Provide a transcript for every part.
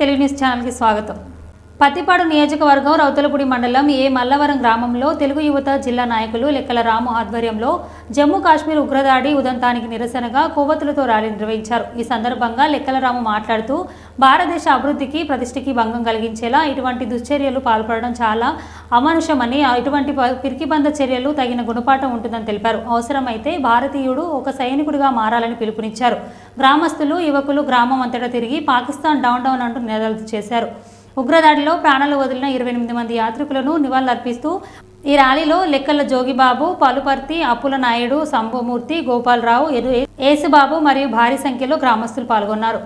Telugu news ఛానల్కి స్వాగతం. పత్తిపాడు నియోజకవర్గం రౌతులపూడి మండలం ఏ మల్లవరం గ్రామంలో తెలుగు యువత జిల్లా నాయకులు లెక్కల రాము ఆధ్వర్యంలో జమ్మూ కాశ్మీర్ ఉగ్రదాడి ఉదంతానికి నిరసనగా కొవ్వొత్తులతో ర్యాలీ నిర్వహించారు. ఈ సందర్భంగా లెక్కల రాము మాట్లాడుతూ భారతదేశ అభివృద్ధికి ప్రతిష్టకి భంగం కలిగించేలా ఇటువంటి దుశ్చర్యలు పాల్పడడం చాలా అమానుషమని ఇటువంటి ప- పిరికిబంద చర్యలు తగిన గుణపాఠం ఉంటుందని తెలిపారు అవసరమైతే భారతీయుడు ఒక సైనికుడిగా మారాలని పిలుపునిచ్చారు గ్రామస్తులు యువకులు గ్రామం అంతటా తిరిగి పాకిస్తాన్ డౌన్ డౌన్ అంటూ నినాదాలు చేశారు ఉగ్రదాడిలో ప్రాణాలు వదిలిన ఇరవై ఎనిమిది మంది యాత్రికులను నివాళులర్పిస్తూ ఈ ర్యాలీలో లెక్కల జోగిబాబు పలుపర్తి అప్పుల నాయుడు శంభుమూర్తి గోపాలరావు ఏసుబాబు మరియు భారీ సంఖ్యలో గ్రామస్తులు పాల్గొన్నారు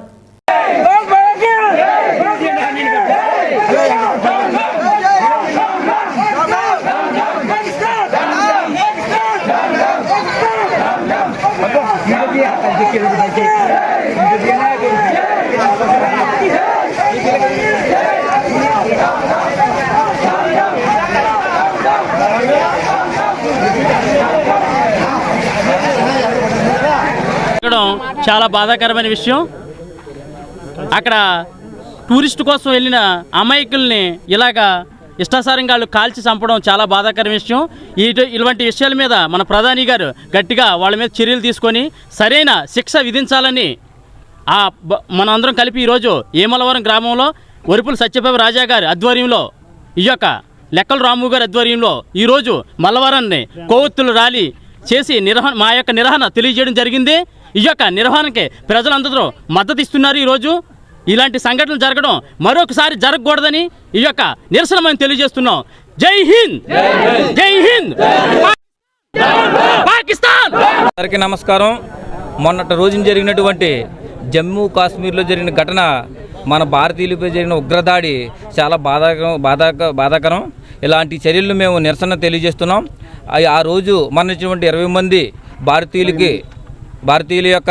ఎక్కడం చాలా బాధాకరమైన విషయం. అక్కడ టూరిస్ట్ కోసం వెళ్ళిన అమాయకుల్ని ఇలాగా ఇష్టాసారంగా వాళ్ళు కాల్చి చంపడం చాలా బాధాకరమైన విషయం. ఇటు ఇటువంటి విషయాల మీద మన ప్రధాని గారు గట్టిగా వాళ్ళ మీద చర్యలు తీసుకొని సరైన శిక్ష విధించాలని ఆ మనందరం కలిపి ఈరోజు ఏమలవరం గ్రామంలో ఒరిపుల సత్యబాబు రాజా గారి ఆధ్వర్యంలో ఈ యొక్క లెక్కల రాము గారి ఆధ్వర్యంలో ఈరోజు మల్లవరాన్ని కొవ్వొత్తులు ర్యాలీ చేసి నిర్వహణ మా యొక్క నిర్వహణ తెలియజేయడం జరిగింది. ఈ యొక్క నిర్వహణకి ప్రజలందరూ మద్దతు ఇస్తున్నారు ఈరోజు. ఇలాంటి సంఘటనలు జరగడం మరొకసారి జరగకూడదని ఈ యొక్క నిరసన మేము తెలియజేస్తున్నాం. జై హింద్! జై హింద్! పాకిస్తాన్! అందరికీ నమస్కారం. మొన్నటి రోజున జరిగినటువంటి జమ్మూ కాశ్మీర్లో జరిగిన ఘటన మన భారతీయులపై జరిగిన ఉగ్రదాడి చాలా బాధాకరం బాధాక బాధాకరం. ఇలాంటి చర్యలను మేము నిరసన తెలియజేస్తున్నాం. ఆ- ఆ రోజు మరణించినటువంటి ఇరవై మంది భారతీయులకి భారతీయుల యొక్క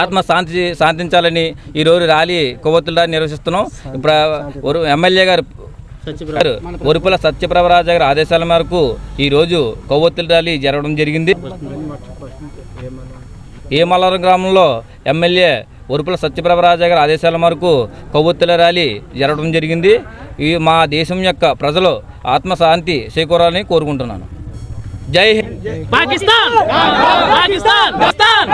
ఆత్మ శాంతి శాంతించాలని ఈరోజు ర్యాలీ కొవ్వొత్తుల నిర్వహిస్తున్నాం. ఇప్పుడు ఎమ్మెల్యే గారు గారు ఒరుపుల సత్యప్రభరాజ గారి ఆదేశాల మేరకు ఈరోజు కొవ్వొత్తుల ర్యాలీ జరగడం జరిగింది. ఏమలారం గ్రామంలో ఎమ్మెల్యే ఒరుపుల సత్యప్రభరాజ గారి ఆదేశాల మేరకు కొవ్వొత్తుల ర్యాలీ జరగడం జరిగింది. ఈ మా దేశం యొక్క ప్రజలు ఆత్మశాంతి చేకూరాలని కోరుకుంటున్నాను. జై హింద్. పాకిస్తాన్! పాకిస్తాన్! పాకిస్తాన్!